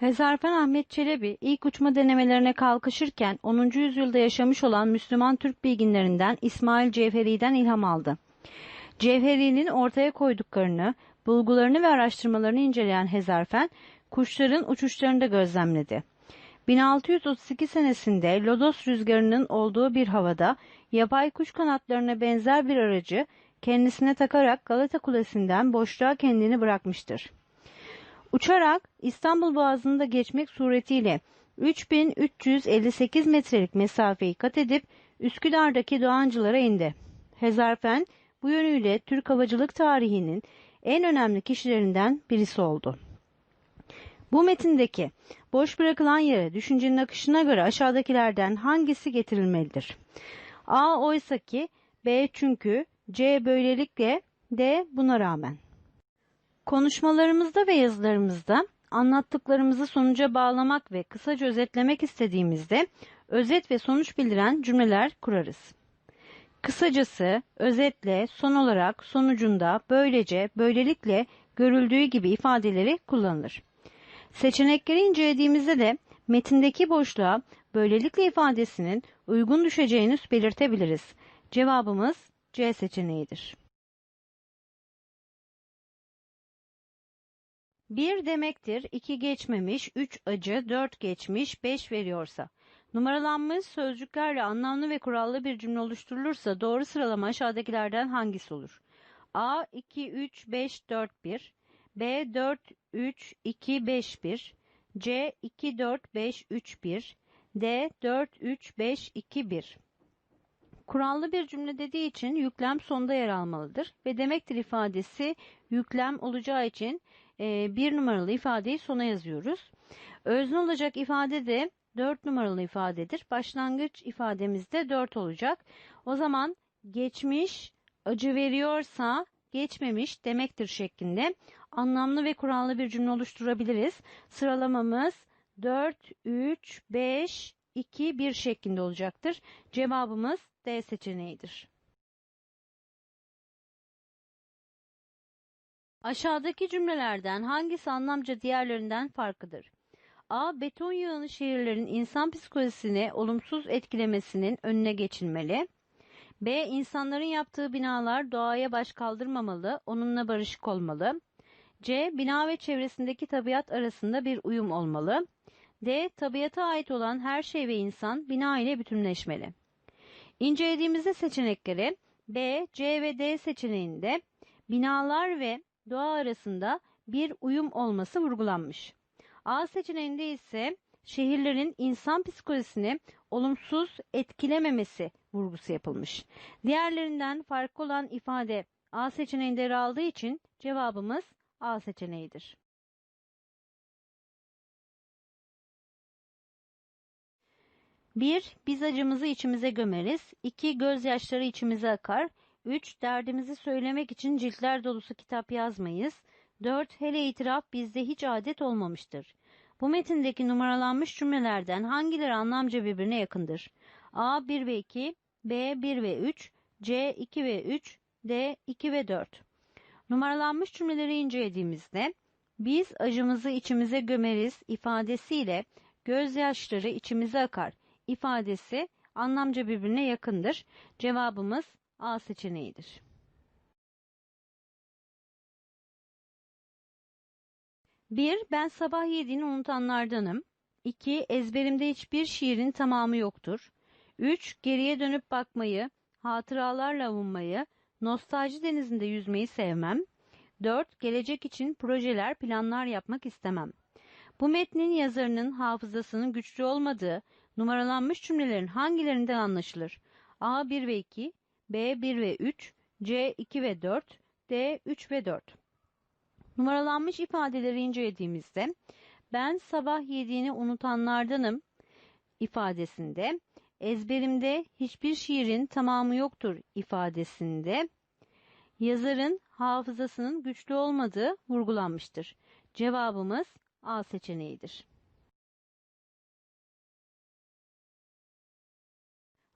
Hezarfen Ahmet Çelebi ilk uçma denemelerine kalkışırken 10. yüzyılda yaşamış olan Müslüman Türk bilginlerinden İsmail Cevheri'den ilham aldı. Cevheri'nin ortaya koyduklarını, bulgularını ve araştırmalarını inceleyen Hezarfen, kuşların uçuşlarını da gözlemledi. 1632 senesinde Lodos rüzgarının olduğu bir havada yapay kuş kanatlarına benzer bir aracı kendisine takarak Galata Kulesi'nden boşluğa kendini bırakmıştır. Uçarak İstanbul Boğazı'nda geçmek suretiyle 3358 metrelik mesafeyi kat edip Üsküdar'daki Doğancılara indi. Hezarfen bu yönüyle Türk havacılık tarihinin en önemli kişilerinden birisi oldu. Bu metindeki boş bırakılan yere düşüncenin akışına göre aşağıdakilerden hangisi getirilmelidir? A oysaki, B çünkü, C böylelikle, D buna rağmen. Konuşmalarımızda ve yazılarımızda anlattıklarımızı sonuca bağlamak ve kısaca özetlemek istediğimizde özet ve sonuç bildiren cümleler kurarız. Kısacası, özetle, son olarak, sonucunda, böylece, böylelikle görüldüğü gibi ifadeleri kullanılır. Seçenekleri incelediğimizde de metindeki boşluğa böylelikle ifadesinin uygun düşeceğini belirtebiliriz. Cevabımız C seçeneğidir. Bir demektir, iki geçmemiş, üç acı, dört geçmiş, beş veriyorsa. Numaralanmış sözcüklerle anlamlı ve kurallı bir cümle oluşturulursa doğru sıralama aşağıdakilerden hangisi olur? A 2 3 5 4 1 B 4 3 2 5 1 C 2 4 5 3 1 D 4 3 5 2 1 Kurallı bir cümle dediği için yüklem sonda yer almalıdır ve demektir ifadesi yüklem olacağı için e, bir numaralı ifadeyi sona yazıyoruz. Özne olacak ifade de 4 numaralı ifadedir. Başlangıç ifademiz de 4 olacak. O zaman geçmiş acı veriyorsa geçmemiş demektir şeklinde anlamlı ve kurallı bir cümle oluşturabiliriz. Sıralamamız 4, 3, 5, 2, 1 şeklinde olacaktır. Cevabımız D seçeneğidir. Aşağıdaki cümlelerden hangisi anlamca diğerlerinden farklıdır? A. Beton yığını şehirlerin insan psikolojisini olumsuz etkilemesinin önüne geçilmeli. B. İnsanların yaptığı binalar doğaya baş kaldırmamalı, onunla barışık olmalı. C. Bina ve çevresindeki tabiat arasında bir uyum olmalı. D. Tabiata ait olan her şey ve insan bina ile bütünleşmeli. İncelediğimizde seçenekleri B, C ve D seçeneğinde binalar ve doğa arasında bir uyum olması vurgulanmış. A seçeneğinde ise şehirlerin insan psikolojisini olumsuz etkilememesi vurgusu yapılmış. Diğerlerinden farklı olan ifade A seçeneğinde yer aldığı için cevabımız A seçeneğidir. Bir, biz acımızı içimize gömeriz. İki, gözyaşları içimize akar. Üç, derdimizi söylemek için ciltler dolusu kitap yazmayız. Dört, hele itiraf bizde hiç adet olmamıştır. Bu metindeki numaralanmış cümlelerden hangileri anlamca birbirine yakındır? A 1 ve 2, B 1 ve 3, C 2 ve 3, D 2 ve 4. Numaralanmış cümleleri incelediğimizde biz acımızı içimize gömeriz ifadesiyle gözyaşları içimize akar ifadesi anlamca birbirine yakındır. Cevabımız A seçeneğidir. 1. Ben sabah yediğini unutanlardanım. 2. Ezberimde hiçbir şiirin tamamı yoktur. 3. Geriye dönüp bakmayı, hatıralarla avunmayı, nostalji denizinde yüzmeyi sevmem. 4. Gelecek için projeler, planlar yapmak istemem. Bu metnin yazarının hafızasının güçlü olmadığı, numaralanmış cümlelerin hangilerinden anlaşılır? A 1 ve 2, B 1 ve 3, C 2 ve 4, D 3 ve 4. Numaralanmış ifadeleri incelediğimizde ben sabah yediğini unutanlardanım ifadesinde ezberimde hiçbir şiirin tamamı yoktur ifadesinde yazarın hafızasının güçlü olmadığı vurgulanmıştır. Cevabımız A seçeneğidir.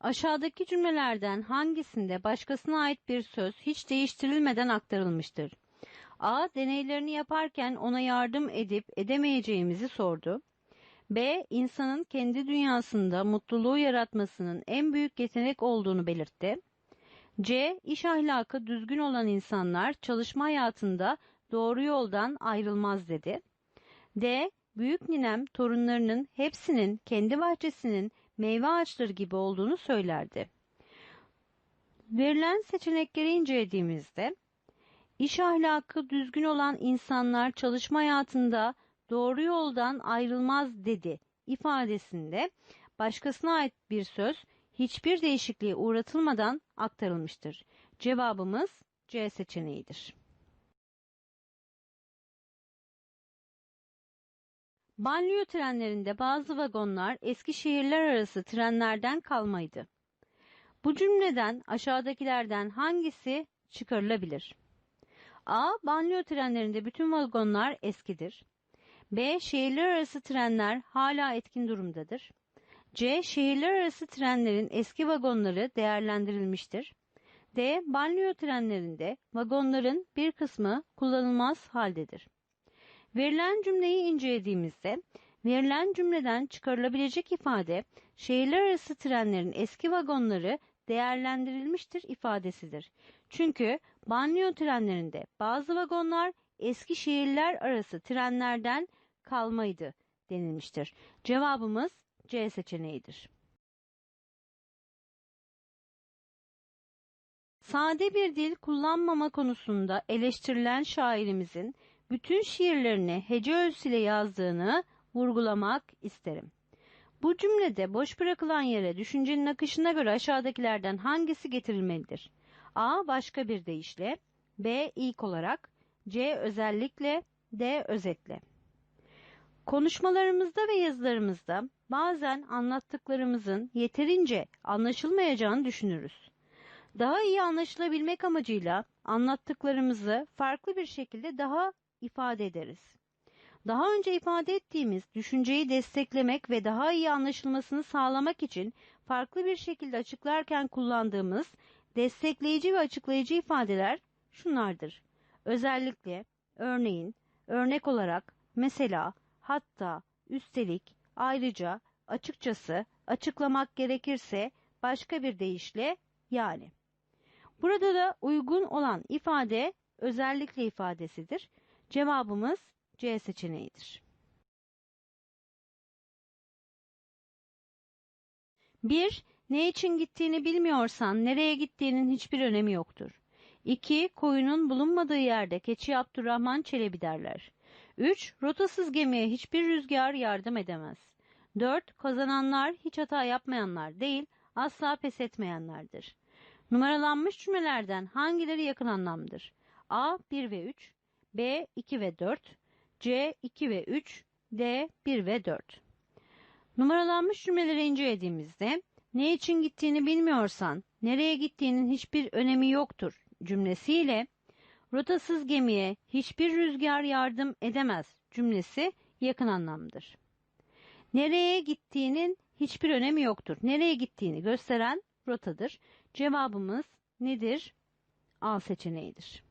Aşağıdaki cümlelerden hangisinde başkasına ait bir söz hiç değiştirilmeden aktarılmıştır? A. Deneylerini yaparken ona yardım edip edemeyeceğimizi sordu. B. İnsanın kendi dünyasında mutluluğu yaratmasının en büyük yetenek olduğunu belirtti. C. İş ahlakı düzgün olan insanlar çalışma hayatında doğru yoldan ayrılmaz dedi. D. Büyük ninem torunlarının hepsinin kendi bahçesinin meyve ağaçları gibi olduğunu söylerdi. Verilen seçenekleri incelediğimizde iş ahlakı düzgün olan insanlar çalışma hayatında doğru yoldan ayrılmaz dedi ifadesinde başkasına ait bir söz hiçbir değişikliğe uğratılmadan aktarılmıştır. Cevabımız C seçeneğidir. Banliyö trenlerinde bazı vagonlar eski şehirler arası trenlerden kalmaydı. Bu cümleden aşağıdakilerden hangisi çıkarılabilir? A. Banliyö trenlerinde bütün vagonlar eskidir. B. Şehirler arası trenler hala etkin durumdadır. C. Şehirler arası trenlerin eski vagonları değerlendirilmiştir. D. Banliyö trenlerinde vagonların bir kısmı kullanılmaz haldedir. Verilen cümleyi incelediğimizde verilen cümleden çıkarılabilecek ifade şehirler arası trenlerin eski vagonları değerlendirilmiştir ifadesidir. Çünkü banliyö trenlerinde bazı vagonlar eski şehirler arası trenlerden kalmaydı denilmiştir. Cevabımız C seçeneğidir. Sade bir dil kullanmama konusunda eleştirilen şairimizin bütün şiirlerini hece ölçüsüyle yazdığını vurgulamak isterim. Bu cümlede boş bırakılan yere düşüncenin akışına göre aşağıdakilerden hangisi getirilmelidir? A. Başka bir deyişle B. ilk olarak C. Özellikle D. Özetle Konuşmalarımızda ve yazılarımızda bazen anlattıklarımızın yeterince anlaşılmayacağını düşünürüz. Daha iyi anlaşılabilmek amacıyla anlattıklarımızı farklı bir şekilde daha ifade ederiz. Daha önce ifade ettiğimiz düşünceyi desteklemek ve daha iyi anlaşılmasını sağlamak için farklı bir şekilde açıklarken kullandığımız destekleyici ve açıklayıcı ifadeler şunlardır. Özellikle, örneğin, örnek olarak, mesela, hatta, üstelik, ayrıca, açıkçası, açıklamak gerekirse, başka bir deyişle, yani. Burada da uygun olan ifade özellikle ifadesidir. Cevabımız C seçeneğidir. 1. Ne için gittiğini bilmiyorsan nereye gittiğinin hiçbir önemi yoktur. 2. Koyunun bulunmadığı yerde keçi Abdurrahman Çelebi derler. 3. Rotasız gemiye hiçbir rüzgar yardım edemez. 4. Kazananlar hiç hata yapmayanlar değil, asla pes etmeyenlerdir. Numaralanmış cümlelerden hangileri yakın anlamdır? A. 1 ve 3 B 2 ve 4, C 2 ve 3, D 1 ve 4. Numaralanmış cümleleri incelediğimizde ne için gittiğini bilmiyorsan nereye gittiğinin hiçbir önemi yoktur cümlesiyle rotasız gemiye hiçbir rüzgar yardım edemez cümlesi yakın anlamdır. Nereye gittiğinin hiçbir önemi yoktur. Nereye gittiğini gösteren rotadır. Cevabımız nedir? A seçeneğidir.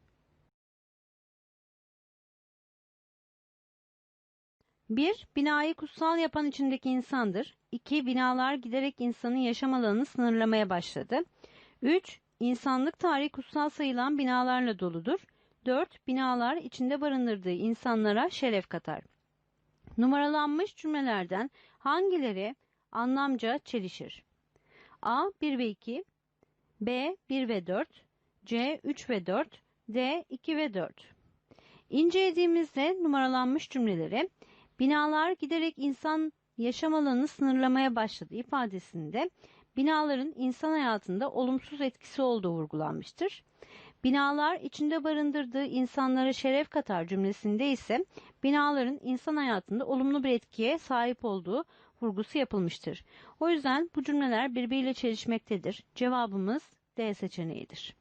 1. Binayı kutsal yapan içindeki insandır. 2. Binalar giderek insanın yaşam alanını sınırlamaya başladı. 3. İnsanlık tarihi kutsal sayılan binalarla doludur. 4. Binalar içinde barındırdığı insanlara şeref katar. Numaralanmış cümlelerden hangileri anlamca çelişir? A. 1 ve 2 B. 1 ve 4 C. 3 ve 4 D. 2 ve 4 İncelediğimizde numaralanmış cümleleri Binalar giderek insan yaşam alanını sınırlamaya başladı ifadesinde binaların insan hayatında olumsuz etkisi olduğu vurgulanmıştır. Binalar içinde barındırdığı insanlara şeref katar cümlesinde ise binaların insan hayatında olumlu bir etkiye sahip olduğu vurgusu yapılmıştır. O yüzden bu cümleler birbiriyle çelişmektedir. Cevabımız D seçeneğidir.